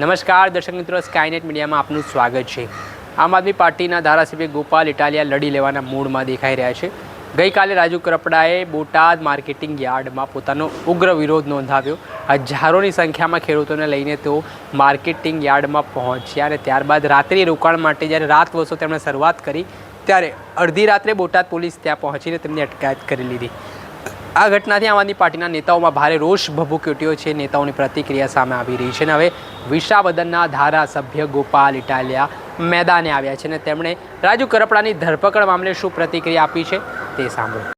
નમસ્કાર, દર્શક મિત્રો સ્કાયનેટ મીડિયામાં આપનું સ્વાગત છે. આમ આદમી પાર્ટીના ધારાસભ્ય ગોપાલ ઇટાલિયા લડી લેવાના મૂડમાં દેખાઈ રહ્યા છે. ગઈકાલે રાજુ કરપડાએ બોટાદ માર્કેટિંગ યાર્ડમાં પોતાનો ઉગ્ર વિરોધ નોંધાવ્યો. હજારોની સંખ્યામાં ખેડૂતોને લઈને તેઓ માર્કેટિંગ યાર્ડમાં પહોંચ્યા અને ત્યારબાદ રાત્રિ રોકાણ માટે જ્યારે રાત વસો તેમણે શરૂઆત કરી, ત્યારે અડધી રાત્રે બોટાદ પોલીસ ત્યાં પહોંચીને તેમની અટકાયત કરી લીધી. આ ઘટનાથી આમ આદમી પાર્ટીના નેતાઓમાં ભારે રોષ ભભૂકી ઉઠ્યો છે. નેતાઓની પ્રતિક્રિયા સામે આવી રહી છે અને હવે વિશાબદનના ધારાસભ્ય ગોપાલ ઇટાલિયા મેદાને આવ્યા છે અને તેમણે રાજુ કરપડાની ધરપકડ મામલે શું પ્રતિક્રિયા આપી છે તે સાંભળો.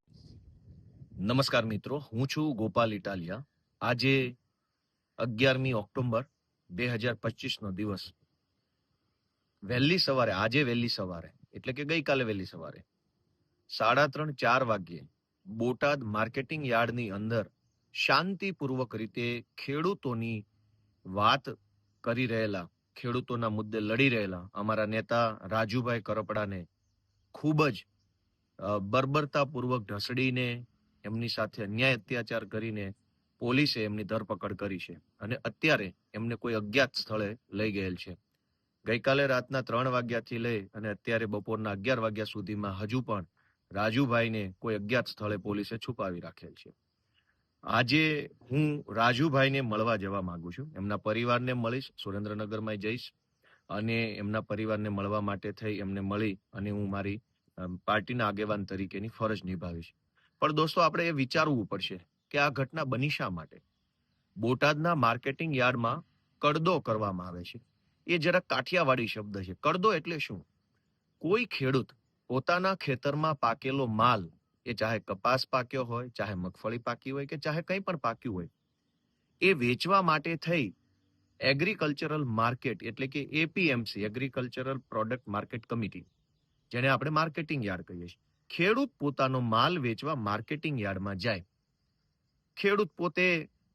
નમસ્કાર મિત્રો, હું છું ગોપાલ ઇટાલિયા. આજે અગિયારમી ઓક્ટોબર બે હજાર પચીસનો દિવસ. વહેલી સવારે, આજે વહેલી સવારે, એટલે કે ગઈકાલે વહેલી સવારે, સાડા ત્રણ ચાર વાગ્યે બોટાદ માર્કેટિંગ યાર્ડની અંદર શાંતિપૂર્વક રીતે ખેડૂતોની વાત કરી રહેલા, ખેડૂતોના મુદ્દે લડી રહેલા અમારા નેતા રાજુભાઈ કરપડાને ખૂબ જ બર્બરતાપૂર્વક ઢસડીને એમની સાથે અન્યાય અત્યાચાર કરીને પોલીસે એમની ધરપકડ કરી છે અને અત્યારે એમને કોઈ અજ્ઞાત સ્થળે લઈ ગયેલ છે. ગઈકાલે રાતના ત્રણ વાગ્યાથી લઈ અને અત્યારે બપોરના અગિયાર વાગ્યા સુધીમાં હજુ પણ રાજુભાઈને કોઈ અજ્ઞાત સ્થળે પોલીસે છુપાવી રાખેલ છે. આજે હું રાજુભાઈને મળવા જવા માંગુ છું. એમના પરિવારને મળીશ સુરેન્દ્રનગરમાં જઈશ અને એમના પરિવારને મળવા માટે થઈ એમને મળી અને હું મારી પાર્ટીના આગેવાન તરીકેની ફરજ નિભાવીશ. પણ દોસ્તો, આપણે એ વિચારવું પડશે કે આ ઘટના બની શા માટે? બોટાદના માર્કેટિંગ યાર્ડમાં કડદો કરવામાં આવે છે. એ જરા કાઠિયાવાડી શબ્દ છે. કડદો એટલે શું? કોઈ ખેડૂત પોતાના ખેતરમાં પાકેલો માલ, એ ચાહે કપાસ પાક્યો હોય, ચાહે મગફળી પાકી હોય કે ચાહે કંઈ પણ પાક્યું હોય, એ વેચવા માટે થઈ એગ્રીકલ્ચરલ માર્કેટ એટલે કે APMC agricultural product market committee જેને આપણે માર્કેટિંગ યાર્ડ કહીએ છીએ. ખેડૂત પોતાનો માલ વેચવા માર્કેટિંગ યાર્ડમાં જાય. ખેડૂત પોતે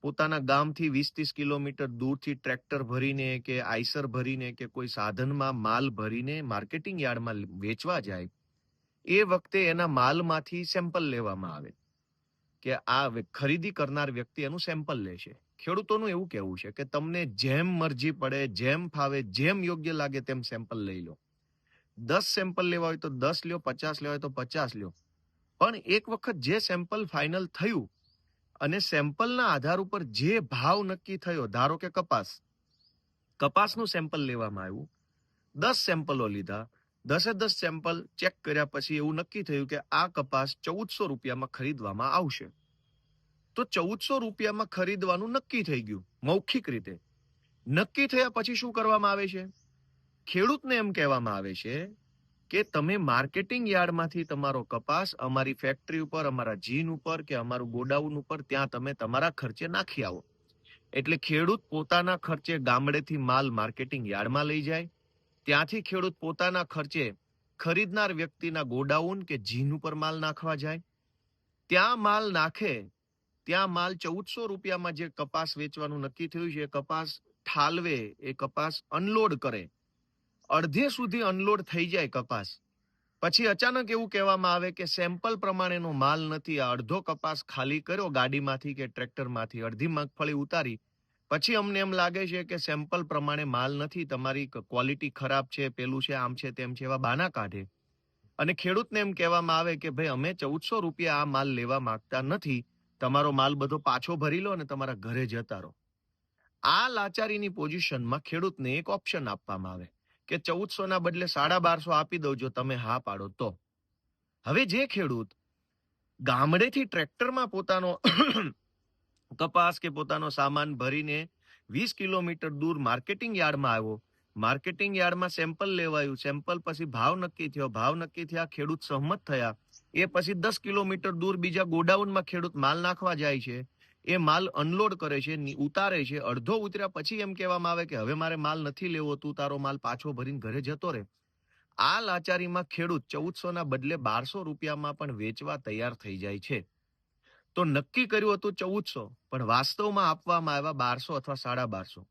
પોતાના ગામથી વીસ ત્રીસ કિલોમીટર દૂરથી ટ્રેક્ટર ભરીને કે આઈસર ભરીને કે કોઈ સાધનમાં માલ ભરીને માર્કેટિંગ યાર્ડમાં વેચવા જાય એ વખતે એના માલમાંથી સેમ્પલ લેવામાં આવે કે આ ખરીદી કરનાર વ્યક્તિ એનું સેમ્પલ લેશે ખેડૂતોનું એવું કહેવું છે કે તમને જેમ મરજી પડે, જેમ ફાવે, જેમ યોગ્ય લાગે તેમ સેમ્પલ લઈ લો. દસ સેમ્પલ લેવા હોય તો દસ લ્યો, પચાસ લેવા હોય તો પચાસ લ્યો. પણ એક વખત જે સેમ્પલ ફાઇનલ થયું અને સેમ્પલના આધાર ઉપર જે ભાવ નક્કી થયો, ધારો કે કપાસ. કપાસનું સેમ્પલ લેવામાં આવ્યું. દસ સેમ્પલો લીધા. દસે દસ સેમ્પલ ચેક કર્યા પછી એવું નક્કી થયું કે આ કપાસ ચૌદસો રૂપિયામાં ખરીદવામાં આવશે. તો ચૌદસો રૂપિયામાં ખરીદવાનું નક્કી થઈ ગયું, મૌખિક રીતે. નક્કી થયા પછી શું કરવામાં આવે છે? ખેડૂતને એમ કહેવામાં આવે છે કે તમે માર્કેટિંગ યાર્ડમાંથી તમારો કપાસ અમારી ફેક્ટરી ઉપર, અમારા જીન ઉપર કે અમારું ગોડાઉન ઉપર ત્યાં તમે તમારા ખર્ચે નાખી આવો. એટલે ખેડૂત પોતાના ખર્ચે ગામડેથી માલ માર્કેટિંગ યાર્ડમાં લઈ જાય ત્યાંથી ખેડૂત પોતાના ખર્ચે ખરીદનાર વ્યક્તિના ગોડાઉન કે જીન ઉપર માલ નાખવા જાય. ત્યાં માલ નાખે, ત્યાં માલ ચૌદસો રૂપિયામાં જે કપાસ વેચવાનું નક્કી થયું છે, એ કપાસ ઠાલવે, એ કપાસ અનલોડ કરે. અડધે સુધી અનલોડ થઈ જાય કપાસ. પછી અચાનક એવું કહેવામાં આવે કે સેમ્પલ પ્રમાણેનો માલ નથી, આ અડધો કપાસ ખાલી કર્યો, ગાડીમાંથી કે ટ્રેક્ટરમાંથી અડધી મગફળી ઉતારી પછી અમને એમ લાગે છે કે સેમ્પલ પ્રમાણે માલ નથી, તમારી ક્વોલિટી ખરાબ છે, પેલું છે, આમ છે, તેમ છે, એવા બાના કાઢે. અને ખેડૂતને એમ કહેવામાં આવે કે ભાઈ, અમે ચૌદસો રૂપિયા આ માલ લેવા માંગતા નથી. તમારો માલ બધો પાછો ભરી લો અને તમારા ઘરે જતા રહો. આ લાચારીની પોઝિશનમાં ખેડૂતને એક ઓપ્શન આપવામાં આવે કે ચૌદસો ના બદલે સાડા બારસો આપી દઉં જો તમે હા પાડો તો. હવે જે ખેડૂત ગામડેથી ટ્રેક્ટરમાં પોતાનો કપાસ કે પોતાનો સામાન ભરીને વીસ કિલોમીટર દૂર માર્કેટિંગ યાર્ડમાં આવ્યો. માર્કેટિંગ યાર્ડમાં સેમ્પલ લેવાયું. સેમ્પલ પછી ભાવ નક્કી થયો. ભાવ નક્કી થયા, ખેડૂત સહમત થયા. એ પછી દસ કિલોમીટર દૂર બીજા ગોડાઉનમાં ખેડૂત માલ નાખવા જાય છે. એ માલ અનલોડ કરે છે ઉતારે છે. અડધો ઉતર્યા પછી એમ કહેવામાં આવે કે હવે મારે માલ નથી લેવો, તું તારો માલ પાછો ભરીને ઘરે જતો રહે. આ લાચારીમાં ખેડૂત ચૌદસો ના બદલે બારસો રૂપિયામાં પણ વેચવા તૈયાર થઈ જાય છે. તો નક્કી કર્યું હતું ચૌદસો, પણ વાસ્તવમાં આપવામાં આવ્યા બારસો અથવા સાડા બારસો.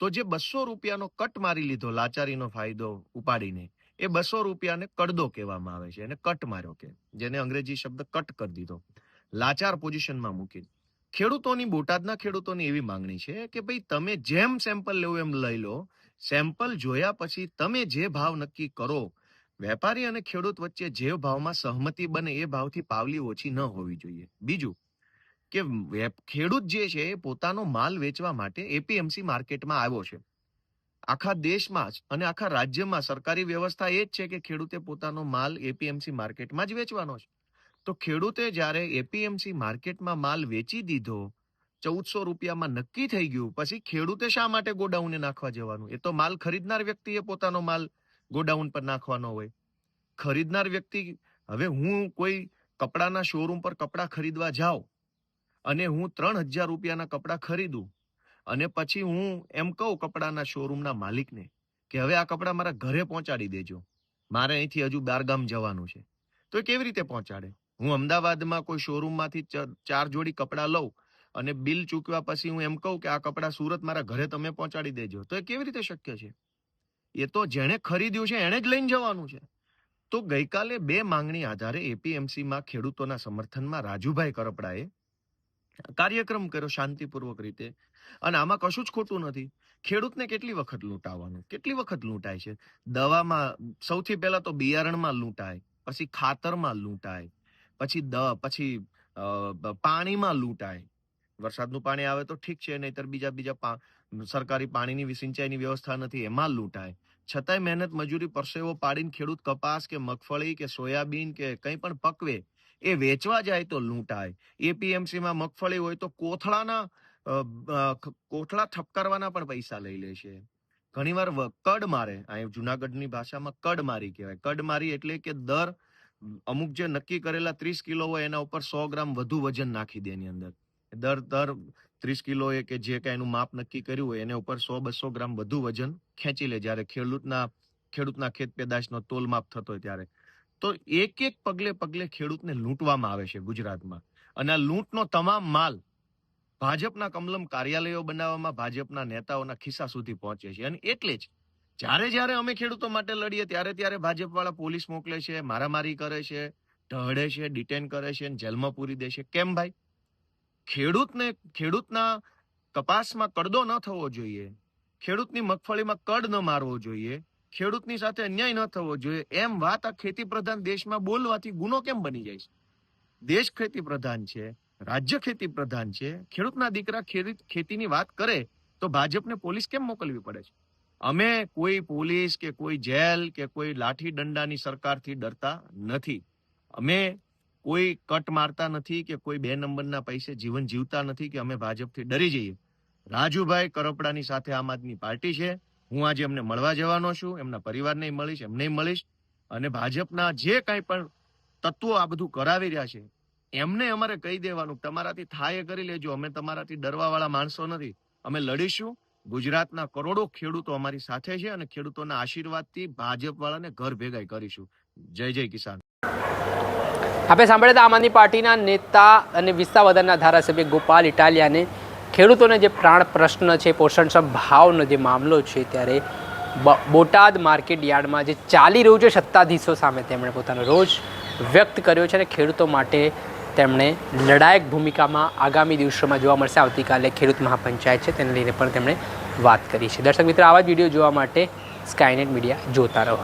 તો જે બસો રૂપિયાનો કટ મારી લીધો, લાચારીનો ફાયદો ઉપાડીને, એ બસો રૂપિયાને કડદો કહેવામાં આવે છે, એને કટ માર્યો કે, જેને અંગ્રેજી શબ્દ કટ કરી દીધો. લાચાર પોઝિશનમાં મૂકી ખેડૂતોની, બોટાદના ખેડૂતોની એવી માંગણી છે કે ભાઈ તમે જેમ સેમ્પલ લેવું એમ લઈ લો, સેમ્પલ જોયા પછી તમે જે ભાવ નક્કી કરો, વેપારી અને ખેડૂત વચ્ચે જે ભાવમાં સહમતિ બને એ ભાવથી પાવલી ઓછી ન હોવી જોઈએ. બીજું કે ખેડૂત જે છે, એ પોતાનો માલ વેચવા માટે એપીએમસી માર્કેટમાં આવ્યો છે. આખા દેશમાં જ અને આખા રાજ્યમાં સરકારી વ્યવસ્થા એ જ છે કે ખેડૂતે પોતાનો માલ એપીએમસી માર્કેટમાં જ વેચવાનો છે. તો ખેડૂતે જ્યારે એપીએમસી માર્કેટમાં માલ વેચી દીધો, ચૌદસો રૂપિયામાં નક્કી થઈ ગયું, પછી ખેડૂતે શા માટે ગોડાઉને નાખવા જવાનું? એ તો માલ ખરીદનાર વ્યક્તિએ પોતાનો માલ ગોડાઉન પર નાખવાનો હોય. ખરીદનાર વ્યક્તિ, હવે હું કોઈ કપડાના શોરૂમ પર કપડાં ખરીદવા જાઉં અને હું ત્રણ હજાર રૂપિયાના કપડાં ખરીદું. અને પછી હું એમ કહું કપડાના શોરૂમના માલિકને કે હવે આ કપડાં મારા ઘરે પહોંચાડી દેજો. મારે અહીંથી હજુ બારગામ જવાનું છે. તો એ કેવી રીતે પહોંચાડે? હું અમદાવાદમાં કોઈ શોરૂમમાંથી ચાર જોડી કપડાં લઉં અને બિલ ચૂકવ્યા પછી હું એમ કહું કે આ કપડાં સુરત મારા ઘરે તમે પહોંચાડી દેજો. તો એ કેવી રીતે શક્ય છે? એ તો જેણે ખરીદ્યું છે એણે જ લઈને જવાનું છે. તો ગઈકાલે બે માંગણી આધારે એપીએમસીમાં ખેડૂતોના સમર્થનમાં રાજુભાઈ કરપડાએ કાર્યક્રમ કર્યો શાંતિપૂર્વક રીતે. અને આમાં કશું જ ખોટું નથી. ખેડૂતને કેટલી વખત લૂંટાવાનું? કેટલી વખત લૂંટાય છે? દવામાં સૌથી પહેલા તો બિયારણમાં લૂંટાય, પછી ખાતરમાં લૂંટાય, પછી દ, પછી પાણીમાં લૂંટાય. વરસાદનું પાણી આવે તો ઠીક છે, નહીતર બીજા બીજા સરકારી પાણીની સિંચાઈની વ્યવસ્થા નથી, એમાં લૂંટાય. છતાંય મહેનત મજૂરી પરસેવો પાડીને ખેડૂત કપાસ કે મગફળી કે સોયાબીન કે કંઈ પણ પકવે એ વેચવા જાય તો લૂંટાય. એપીએમસીમાં મગફળી હોય તો કોથળાના કોથળા ઠપકારવાના પણ પૈસા લઈ લે છે. ઘણીવાર કડ મારે અહીં જુનાગઢની ભાષામાં કડ મારી કહેવાય. કડ મારી એટલે કે દર, અમુક જે નક્કી કરેલા ત્રીસ કિલો હોય એના ઉપર સો ગ્રામ વધુ વજન નાખી દે એની અંદર. દર દર ત્રીસ કિલો એ કે જે કાંઈ એનું માપ નક્કી કર્યું હોય એના ઉપર સો, બસો ગ્રામ વધુ વજન ખેંચી લે. જ્યારે ખેડૂતના ખેડૂતના ખેત પેદાશનો તોલ માપ થતો હોય ત્યારે. તો એક એક પગલે પગલે ખેડૂતને લૂંટવામાં આવે છે ગુજરાતમાં. અને આ લૂંટનો તમામ માલ ભાજપના કમલમ કાર્યાલયો બનાવવામાં ભાજપના નેતાઓના ખિસ્સા સુધી પહોંચે છે. અને એટલે જ જ્યારે જ્યારે અમે ખેડૂતો માટે લડીએ ત્યારે ત્યારે ભાજપવાળા પોલીસ મોકલે છે, મારામારી કરે છે ઢહડે છે, ડિટેન કરે છે અને જેલમાં પૂરી દે છે. કેમ ભાઈ? ખેડૂતને, ખેડૂતના કપાસમાં કડદો ન થવો જોઈએ. ખેડૂતની મગફળીમાં કડ ન મારવો જોઈએ. ખેડૂતની સાથે અન્યાય ન થવો જોઈએ. એમ વાત આ ખેતી પ્રધાન દેશમાં બોલવાથી ગુનો કેમ બની જાય છે? દેશ ખેતી પ્રધાન છે, રાજ્ય ખેતી પ્રધાન છે, ખેડૂતના દીકરા ખેડૂત ખેતીની વાત કરે તો ભાજપને પોલીસ કેમ મોકલવી પડે છે? અમે કોઈ પોલીસ કે કોઈ જેલ કે કોઈ લાઠી દંડાની સરકારથી ડરતા નથી. અમે કોઈ કટ મારતા નથી કે કોઈ બે નંબરના પૈસે જીવન જીવતા નથી કે અમે ભાજપથી ડરી જઈએ. રાજુભાઈ કરપડાની સાથે આમ આદમી પાર્ટી છે. હું આજે એમને મળવા જવાનો છું, એમના પરિવારને મળીશ, એમને મળીશ અને ભાજપના જે કાંઈ પણ તત્વો આ બધું કરાવી રહ્યા છે, એમને અમારે કહી દેવાનું તમારાથી થાય કરી લેજો, અમે તમારાથી ડરવા વાળા માણસો નથી. અમે લડીશું. ગુજરાતના કરોડો ખેડૂતો અમારી સાથે છે અને ખેડૂતોના આશીર્વાદથી ભાજપ વાળાને ઘર ભેગાઈ કરીશું. જય જય કિસાન. આપણે સાંભળ્યા આમ આદમી પાર્ટીના નેતા અને વિસાવદરના ધારાસભ્ય ગોપાલ ઇટાલિયાને ખેડૂતોને જે પ્રાણ પ્રશ્ન છે પોષણક્ષમ ભાવનો જે મામલો છે, ત્યારે બોટાદ માર્કેટ યાર્ડમાં જે ચાલી રહ્યું છે, સત્તાધીશો સામે તેમણે પોતાનો રોજ વ્યક્ત કર્યો છે અને ખેડૂતો માટે તેમણે લડાયક ભૂમિકામાં આગામી દિવસોમાં જોવા મળશે. આવતીકાલે ખેડૂત મહાપંચાયત છે, તેને લઈને પણ તેમણે વાત કરી છે. દર્શક મિત્રો, આવા જ વીડિયો જોવા માટે સ્કાયનેટ મીડિયા જોતા રહો.